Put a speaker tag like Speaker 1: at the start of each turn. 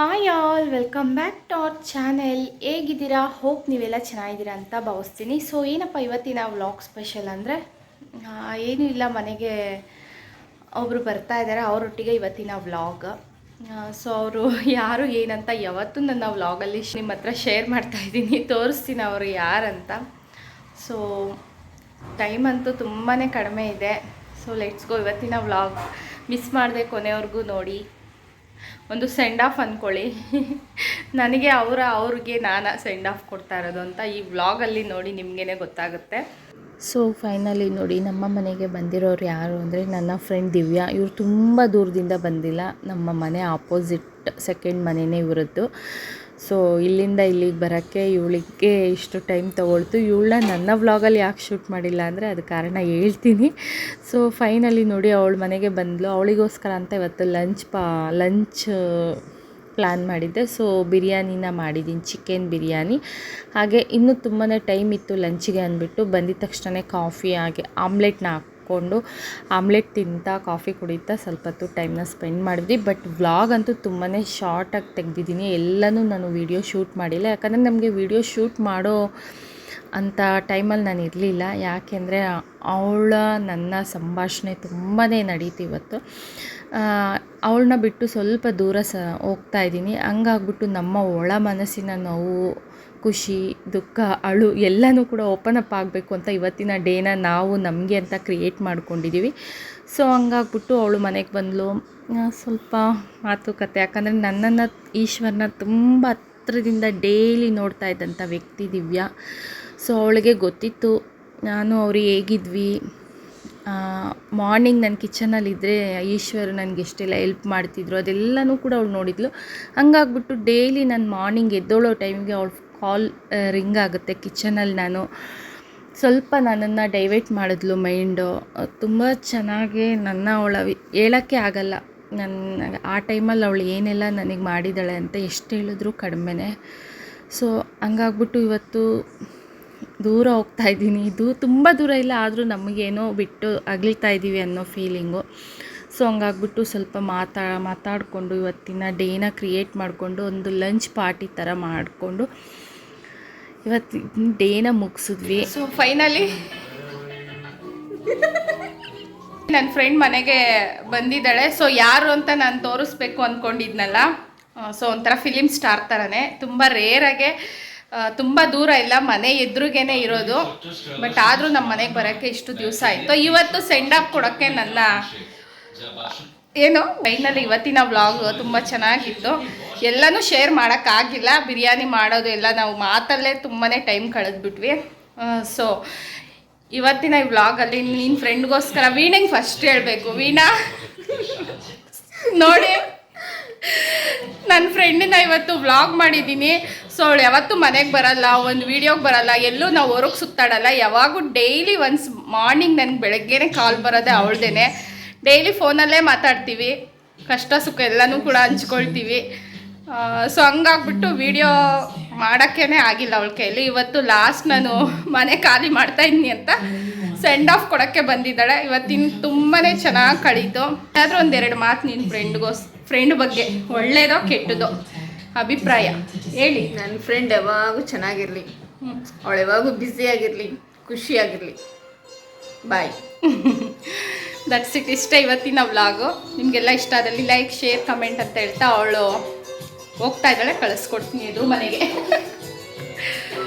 Speaker 1: Hi all welcome back to our channel ಹೇಗಿದ್ದೀರಾ? Hope ನೀವೆಲ್ಲ ಚೆನ್ನಾಗಿದ್ದೀರಾ ಅಂತ ಭಾವಿಸ್ತೀನಿ. ಸೊ ಏನಪ್ಪ ಇವತ್ತಿನ ವ್ಲಾಗ್ ಸ್ಪೆಷಲ್ ಅಂದರೆ? ಏನೂ ಇಲ್ಲ, ಮನೆಗೆ ಒಬ್ಬರು ಬರ್ತಾ ಇದ್ದಾರೆ, ಅವರೊಟ್ಟಿಗೆ ಇವತ್ತಿನ ವ್ಲಾಗ್ ಸೊ ಅವರು ಯಾರು ಏನಂತ ಯಾವತ್ತೂ ನನ್ನ ವ್ಲಾಗಲ್ಲಿ ನಿಮ್ಮ ಹತ್ರ ಶೇರ್ ಮಾಡ್ತಾ ಇದ್ದೀನಿ. ತೋರಿಸ್ತೀನಿ ಅವರು ಯಾರಂತ. ಸೊ ಟೈಮ್ ಅಂತೂ ತುಂಬಾ ಕಡಿಮೆ ಇದೆ. ಸೊ ಲೆಟ್ಸ್ ಗೋ ಇವತ್ತಿನ ವ್ಲಾಗ್ ಮಿಸ್ ಮಾಡಿದೆ ಕೊನೆವರೆಗೂ ನೋಡಿ. ಒಂದು ಸೆಂಡ್ ಆಫ್ ಅಂದ್ಕೊಳ್ಳಿ ನನಗೆ ಅವರ, ಅವ್ರಿಗೆ ನಾನು ಸೆಂಡ್ ಆಫ್ ಕೊಡ್ತಾ ಇರೋದು ಅಂತ ಈ ವ್ಲಾಗಲ್ಲಿ ನೋಡಿ ನಿಮಗೇನೆ ಗೊತ್ತಾಗುತ್ತೆ. ಸೊ ಫೈನಲಿ ನೋಡಿ ನಮ್ಮ ಮನೆಗೆ ಬಂದಿರೋರು ಯಾರು ಅಂದರೆ ನನ್ನ ಫ್ರೆಂಡ್ ದಿವ್ಯಾ. ಇವರು ತುಂಬ ದೂರದಿಂದ ಬಂದಿಲ್ಲ. ನಮ್ಮ ಮನೆ ಆಪೋಸಿಟ್ ಸೆಕೆಂಡ್ ಮನೆಯೇ ಇವರದ್ದು ಸೊ ಇಲ್ಲಿಂದ ಇಲ್ಲಿಗೆ ಬರೋಕ್ಕೆ ಇವಳಿಗೆ ಇಷ್ಟು ಟೈಮ್ ತೊಗೊಳ್ತು. ಇವಳನ್ನ ನನ್ನ ವ್ಲಾಗಲ್ಲಿ ಯಾಕೆ ಶೂಟ್ ಮಾಡಿಲ್ಲ ಅಂದರೆ ಅದು ಕಾರಣ ಹೇಳ್ತೀನಿ. ಸೊ ಫೈನಲಿ ನೋಡಿ ಅವಳ ಮನೆಗೆ ಬಂದಳು ಅವಳಿಗೋಸ್ಕರ ಅಂತ ಇವತ್ತು ಲಂಚ್ ಪಾ ಲಂಚ್ ಪ್ಲ್ಯಾನ್ ಮಾಡಿದ್ದೆ. ಸೊ ಬಿರಿಯಾನಿನ ಮಾಡಿದ್ದೀನಿ ಚಿಕನ್ ಬಿರಿಯಾನಿ. ಹಾಗೆ ಇನ್ನೂ ತುಂಬಾ ಟೈಮ್ ಇತ್ತು ಲಂಚಿಗೆ ಅಂದ್ಬಿಟ್ಟು. ಬಂದಿದ ತಕ್ಷಣ ಕಾಫಿ ಹಾಗೆ ಆಮ್ಲೆಟ್ನ ಹಾಕ್ಕೊಂಡು ಆಮ್ಲೆಟ್ ತಿಂತಾ, ಕಾಫಿ ಕುಡಿತಾ ಸ್ವಲ್ಪ ಹೊತ್ತು ಟೈಮ್ನ ಸ್ಪೆಂಡ್ ಮಾಡಿದ್ವಿ. ಬಟ್ ವ್ಲಾಗ್ ಅಂತೂ ತುಂಬಾ ಶಾರ್ಟಾಗಿ ತೆಗ್ದಿದ್ದೀನಿ. ಎಲ್ಲನೂ ನಾನು ವೀಡಿಯೋ ಶೂಟ್ ಮಾಡಿಲ್ಲ. ಯಾಕಂದರೆ ನಮಗೆ ವೀಡಿಯೋ ಶೂಟ್ ಮಾಡೋ ಅಂತ ಟೈಮಲ್ಲಿ ನಾನು ಇರಲಿಲ್ಲ. ಯಾಕೆಂದರೆ ಅವಳ, ನನ್ನ ಸಂಭಾಷಣೆ ತುಂಬಾ ನಡೀತು ಇವತ್ತು. ಅವಳನ್ನ ಬಿಟ್ಟು ಸ್ವಲ್ಪ ದೂರ ಸ ಹೋಗ್ತಾ ಇದ್ದೀನಿ. ಹಂಗಾಗ್ಬಿಟ್ಟು ನಮ್ಮ ಒಳ ಮನಸ್ಸಿನ ನೋವು ಖುಷಿ, ದುಃಖ, ಅಳು ಎಲ್ಲನೂ ಕೂಡ ಓಪನ್ ಅಪ್ ಆಗಬೇಕು ಅಂತ ಇವತ್ತಿನ ಡೇನ ನಾವು ನಮಗೆ ಅಂತ ಕ್ರಿಯೇಟ್ ಮಾಡ್ಕೊಂಡಿದ್ದೀವಿ ಸೊ ಹಂಗಾಗ್ಬಿಟ್ಟು ಅವಳು ಮನೆಗೆ ಬಂದಳು ಸ್ವಲ್ಪ ಮಾತುಕತೆ ಯಾಕಂದರೆ ನನ್ನನ್ನು ಈಶ್ವರನ ತುಂಬ ಹತ್ರದಿಂದ ಡೈಲಿ ನೋಡ್ತಾ ಇದ್ದಂಥ ವ್ಯಕ್ತಿ ದಿವ್ಯಾ. ಸೊ ಅವಳಿಗೆ ಗೊತ್ತಿತ್ತು. ನಾನು ಅವ್ರು ಹೇಗಿದ್ವಿ. ಮಾರ್ನಿಂಗ್ ನನ್ನ ಕಿಚನಲ್ಲಿದ್ದರೆ ಈಶ್ವರ್ ನನಗೆ ಎಷ್ಟೆಲ್ಲ ಹೆಲ್ಪ್ ಮಾಡ್ತಿದ್ರು ಅದೆಲ್ಲನೂ ಕೂಡ ಅವಳು ನೋಡಿದ್ಲು. ಹಂಗಾಗ್ಬಿಟ್ಟು ಡೈಲಿ ನಾನು ಮಾರ್ನಿಂಗ್ ಎದ್ದೋಳೋ ಟೈಮ್ಗೆ ಅವಳು ಕಾಲ್ ರಿಂಗ್ ಆಗುತ್ತೆ ಕಿಚನಲ್ಲಿ ನಾನು. ಸ್ವಲ್ಪ ನನ್ನನ್ನು ಡೈವರ್ಟ್ ಮಾಡಿದ್ಲು ಮೈಂಡು. ತುಂಬ ಚೆನ್ನಾಗಿ ನನ್ನ ಅವಳ ಹೇಳೋಕ್ಕೆ ಆಗಲ್ಲ. ನನ್ನ ಆ ಟೈಮಲ್ಲಿ ಅವಳು ಏನೆಲ್ಲ ನನಗೆ ಮಾಡಿದ್ದಾಳೆ ಅಂತ ಎಷ್ಟು ಹೇಳಿದ್ರು ಕಡಿಮೆನೇ. ಸೊ, ಹಂಗಾಗ್ಬಿಟ್ಟು ಇವತ್ತು ದೂರ ಹೋಗ್ತಾ ಇದ್ದೀನಿ. ಇದು ತುಂಬ ದೂರ ಇಲ್ಲ, ಆದರೂ ನಮಗೇನೋ ಬಿಟ್ಟು ಅಗಲ್ತಾ ಇದ್ದೀವಿ ಅನ್ನೋ ಫೀಲಿಂಗು ಸೊ ಹಂಗಾಗ್ಬಿಟ್ಟು ಸ್ವಲ್ಪ ಮಾತಾ, ಮಾತಾಡಿಕೊಂಡು ಇವತ್ತಿನ ಡೇನ ಕ್ರಿಯೇಟ್ ಮಾಡಿಕೊಂಡು ಒಂದು ಲಂಚ್ ಪಾರ್ಟಿ ಥರ ಮಾಡಿಕೊಂಡು ಇವತ್ತಿನ ಡೇನ ಮುಗಿಸಿದ್ವಿ. ಸೊ ಫೈನಲಿ ನನ್ನ ಫ್ರೆಂಡ್ ಮನೆಗೆ ಬಂದಿದ್ದಾಳೆ. ಸೊ ಯಾರು ಅಂತ ನಾನು ತೋರಿಸ್ಬೇಕು ಅಂದ್ಕೊಂಡಿದ್ನಲ್ಲ ಸೊ ಒಂಥರ ಫಿಲಿಮ್ ಸ್ಟಾರ್ ಥರನೇ ತುಂಬ ರೇರಾಗೆ ತುಂಬ ದೂರ ಇಲ್ಲ, ಮನೆ ಎದುರುಗೇನೆ ಇರೋದು. ಬಟ್ ಆದರೂ ನಮ್ಮ ಮನೆಗೆ ಬರೋಕ್ಕೆ ಇಷ್ಟು ದಿವಸ ಆಯಿತು. ಇವತ್ತು ಸೆಂಡ್ ಆಫ್ ಕೊಡೋಕ್ಕೆ ನನ್ನ ಏನು ಫೈನಲಿ ಇವತ್ತಿನ ವ್ಲಾಗ್ ತುಂಬ ಚೆನ್ನಾಗಿತ್ತು. ಎಲ್ಲನೂ ಶೇರ್ ಮಾಡೋಕ್ಕಾಗಿಲ್ಲ ಬಿರಿಯಾನಿ ಮಾಡೋದು ಎಲ್ಲ ನಾವು ಮಾತಲ್ಲೇ ತುಂಬಾ ಟೈಮ್ ಕಳೆದ್ಬಿಟ್ವಿ. ಸೊ ಇವತ್ತಿನ ಈ ವ್ಲಾಗಲ್ಲಿ ನಿನ್ನ ಫ್ರೆಂಡ್ಗೋಸ್ಕರ ವೀಣಂಗೆ ಫಸ್ಟ್ ಹೇಳಬೇಕು. ವೀಣಾ, ನೋಡಿ. ನನ್ನ ಫ್ರೆಂಡಿನ ಇವತ್ತು ವ್ಲಾಗ್ ಮಾಡಿದ್ದೀನಿ. ಸೊ ಅವಳು ಯಾವತ್ತೂ ಮನೆಗೆ ಬರಲ್ಲ, ಒಂದು ವೀಡಿಯೋಗೆ ಬರಲ್ಲ, ಎಲ್ಲೂ ನಾವು ಹೊರಗೆ ಸುತ್ತಾಡಲ್ಲ. ಯಾವಾಗೂ ಡೈಲಿ ಒನ್ಸ್ ಮಾರ್ನಿಂಗ್ ನನಗೆ ಬೆಳಗ್ಗೆನೇ ಕಾಲ್ ಬರೋದೇ ಅವಳದೇನೆ. ಡೈಲಿ ಫೋನಲ್ಲೇ ಮಾತಾಡ್ತೀವಿ. ಕಷ್ಟ ಸುಖ ಎಲ್ಲನೂ ಕೂಡ ಹಂಚ್ಕೊಳ್ತೀವಿ. ಸೊ ಹಂಗಾಗ್ಬಿಟ್ಟು ವಿಡಿಯೋ ಮಾಡೋಕ್ಕೇ ಆಗಿಲ್ಲ ಅವಳ ಕೈಯಲ್ಲಿ ಇವತ್ತು ಲಾಸ್ಟ್ ನಾನು ಮನೆ ಖಾಲಿ ಮಾಡ್ತಾ ಇದ್ದೀನಿ ಅಂತ ಸೆಂಡ್ ಆಫ್ ಕೊಡೋಕ್ಕೆ ಬಂದಿದ್ದಾಳೆ. ಇವತ್ತಿನ ತುಂಬಾ ಚೆನ್ನಾಗಿ ಕಳೀತು. ಆದರೂ ಒಂದೆರಡು ಮಾತು ನಿನ್ನ ಫ್ರೆಂಡ್ಗೋಸ್ ಫ್ರೆಂಡ್ ಬಗ್ಗೆ. ಒಳ್ಳೇದೋ ಕೆಟ್ಟದೋ? ಅಭಿಪ್ರಾಯ? ಹೇಳಿ.
Speaker 2: ನನ್ನ ಫ್ರೆಂಡ್ ಯಾವಾಗೂ ಚೆನ್ನಾಗಿರಲಿ. ಅವಳು ಯಾವಾಗೂ ಬ್ಯುಸಿಯಾಗಿರಲಿ ಖುಷಿಯಾಗಿರಲಿ. ಬಾಯ್
Speaker 1: ದಟ್ಸ್ ಇಟ್ ಇಷ್ಟ ಇವತ್ತಿನ ವ್ಲಾಗು ನಿಮಗೆಲ್ಲ ಇಷ್ಟ ಆದಲ್ಲಿ ಲೈಕ್ ಶೇರ್ ಕಮೆಂಟ್ ಅಂತ ಹೇಳ್ತಾ ಅವಳು. ಹೋಗ್ತಾ ಇದ್ದಾಳೆ, ಕಳಿಸ್ಕೊಡ್ತೀನಿ ಇದು ಮನೆಗೆ.